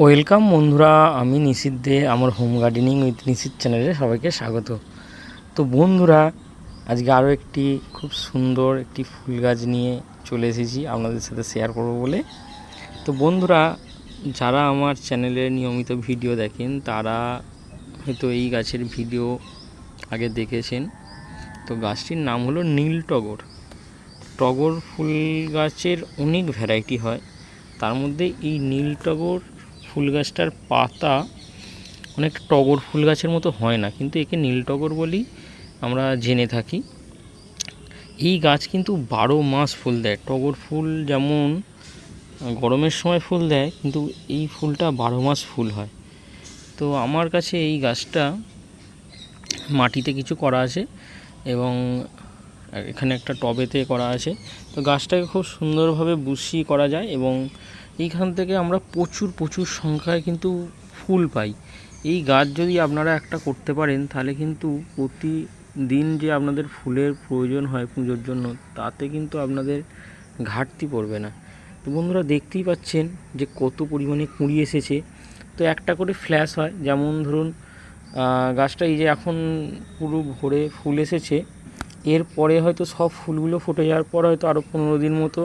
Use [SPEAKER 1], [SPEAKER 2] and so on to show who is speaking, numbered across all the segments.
[SPEAKER 1] Welcome বন্ধুরা, আমি নিশিত দে, আমার হোম গার্ডেনিং উইথ নিশিত চ্যানেলে সবাইকে স্বাগত। তো বন্ধুরা, আজকে আরও একটি খুব সুন্দর একটি ফুল গাছ নিয়ে চলে এসেছি আপনাদের সাথে শেয়ার করব বলে। তো বন্ধুরা, যারা আমার চ্যানেলে নিয়মিত ভিডিও দেখেন, তারা হয়তো এই গাছের ভিডিও আগে দেখেছেন। তো গাছটির নাম হলো নীল টগর। টগর ফুল গাছের অনেক ভ্যারাইটি হয়। তার মধ্যে এই নীল টগর ফুল গাছটার পাতা অনেক টগর ফুল গাছের মতো হয় না, কিন্তু একে নীল টগর বলেই আমরা জেনে থাকি। এই গাছ কিন্তু বারো মাস ফুল দেয়। টগর ফুল যেমন গরমের সময় ফুল দেয়, কিন্তু এই ফুলটা বারো মাস ফুল হয়। তো আমার কাছে এই গাছটা মাটিতে কিছু করা আছে এবং এখানে একটা টবেতে করা আছে। তো গাছটাকে খুব সুন্দরভাবে বুশি করা যায় এবং এইখান থেকে আমরা প্রচুর প্রচুর সংখ্যায় কিন্তু ফুল পাই। এই গাছ যদি আপনারা একটা করতে পারেন, তাহলে কিন্তু প্রতিদিন যে আপনাদের ফুলের প্রয়োজন হয় পুজোর জন্য, তাতে কিন্তু আপনাদের ঘাটতি পড়বে না। তো বন্ধুরা দেখতেই পাচ্ছেন যে কত পরিমাণে কুঁড়ি এসেছে। তো একটা করে ফ্ল্যাশ হয়, যেমন ধরুন গাছটা এই যে এখন পুরো ভরে ফুল এসেছে। এরপরে হয়তো সব ফুলগুলো ফুটে যাওয়ার পর হয়তো আরও পনেরো দিন মতো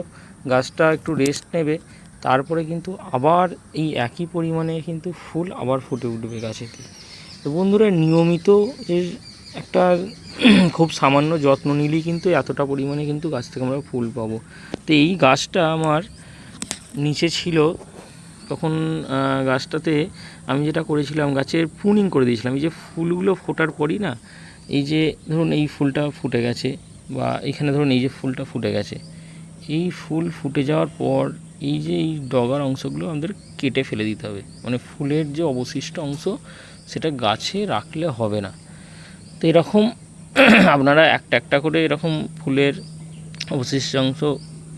[SPEAKER 1] গাছটা একটু রেস্ট নেবে। তারপরে কিন্তু আবার এই একই পরিমাণে কিন্তু ফুল আবার ফুটে উঠবে গাছেতে তো বন্ধুরা, নিয়মিত এর একটা খুব সামান্য যত্ন নিলেই কিন্তু এতটা পরিমাণে কিন্তু গাছ থেকে আমরা ফুল পাবো। তো এই গাছটা আমার নিচে ছিল, তখন গাছটাতে আমি যেটা করেছিলাম, গাছের প্রুনিং করে দিয়েছিলাম। এই যে ফুলগুলো ফোটার পরই না, এই যে ধরুন এই ফুলটা ফুটে গেছে বা এখানে ধরুন এই যে ফুলটা ফুটে গেছে, এই ফুল ফুটে যাওয়ার পর এই যে এই ডগার অংশগুলো আমাদের কেটে ফেলে দিতে হবে। মানে ফুলের যে অবশিষ্ট অংশ, সেটা গাছে রাখলে হবে না। তো এরকম আপনারা একটা একটা করে এরকম ফুলের অবশিষ্ট অংশ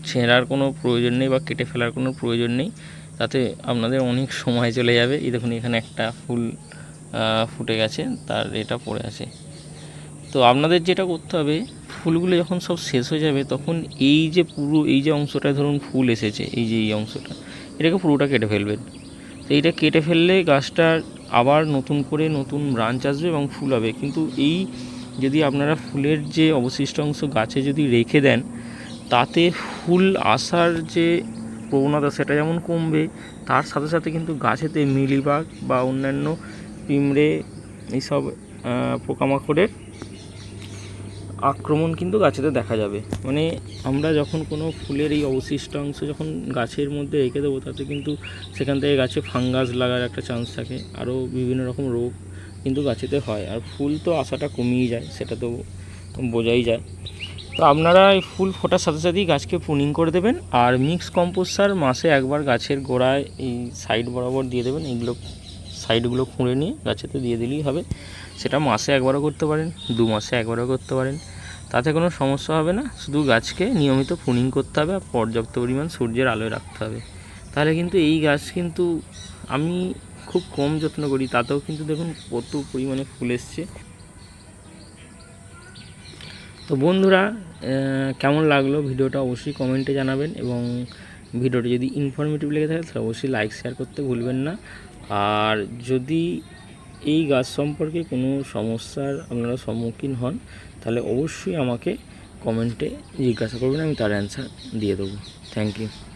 [SPEAKER 1] ছেঁড়ার কোনো প্রয়োজন নেই বা কেটে ফেলার কোনো প্রয়োজন নেই। তাতে আপনাদের অনেক সময় চলে যাবে। এই দেখুন, এখানে একটা ফুল ফুটে গেছে, তার এটা পড়ে আছে। তো আপনাদের যেটা করতে হবে ফুলগুলো যখন সব শেষ হয়ে যাবে, তখন এই যে পুরো, এই যে অংশটা ধরুন ফুল এসেছে, এই যে এই অংশটা, এটাকে পুরোটা কেটে ফেলবেন। তো এইটা কেটে ফেললে গাছটার আবার নতুন করে নতুন ব্রাঞ্চ আসবে এবং ফুল হবে। কিন্তু এই যদি আপনারা ফুলের যে অবশিষ্ট অংশ গাছে যদি রেখে দেন, তাতে ফুল আসার যে প্রবণতা সেটা যেমন কমবে, তার সাথে সাথে কিন্তু গাছেতে মিলিবাগ বা অন্যান্য পিমড়ে, এইসব পোকামাকড়ের আক্রমণ কিন্তু গাছেতে দেখা যাবে। মানে আমরা যখন কোনো ফুলের এই অবশিষ্ট অংশ যখন গাছের মধ্যে রেখে দেবো, তাতে কিন্তু সেখান থেকে গাছে ফাঙ্গাস লাগার একটা চান্স থাকে, আরও বিভিন্ন রকম রোগ কিন্তু গাছেতে হয়। আর ফুল তো আসাটা কমিয়ে যায়, সেটা তো বোঝাই যায়। তো আপনারা এই ফুল ফোটার সাথে সাথেই গাছকে পুনিং করে দেবেন, আর মিক্স কম্পোস্ট সার মাসে একবার গাছের গোড়ায় এই সাইড বরাবর দিয়ে দেবেন, এইগুলো সাইডগুলো খুঁড়ে নিয়ে গাছেতে দিয়ে দিলেই হবে। সেটা মাসে একবারও করতে পারেন, দু মাসে একবারও করতে পারেন। তাতে কোনো সমস্যা হবে না, শুধু গাছকে নিয়মিত পুনিং করতে হবে আর পর্যাপ্ত পরিমাণ সূর্যের আলোয় রাখতে হবে। তাহলে কিন্তু এই গাছ কিন্তু আমি খুব কম যত্ন করি, তাতেও কিন্তু দেখুন কত পরিমাণে ফুল এসছে। তো বন্ধুরা কেমন লাগল ভিডিওটা অবশ্যই কমেন্টে জানাবেন এবং ভিডিওটা যদি ইনফরমেটিভ লেগে থাকে তাহলে অবশ্যই লাইক শেয়ার করতে ভুলবেন না। আর যদি এই গাছ সম্পর্কে কোনো সমস্যার আপনারা সম্মুখীন হন, তাহলে অবশ্যই আমাকে কমেন্টে জিজ্ঞাসা করবেন, আমি তার অ্যান্সার দিয়ে দেবো। Thank you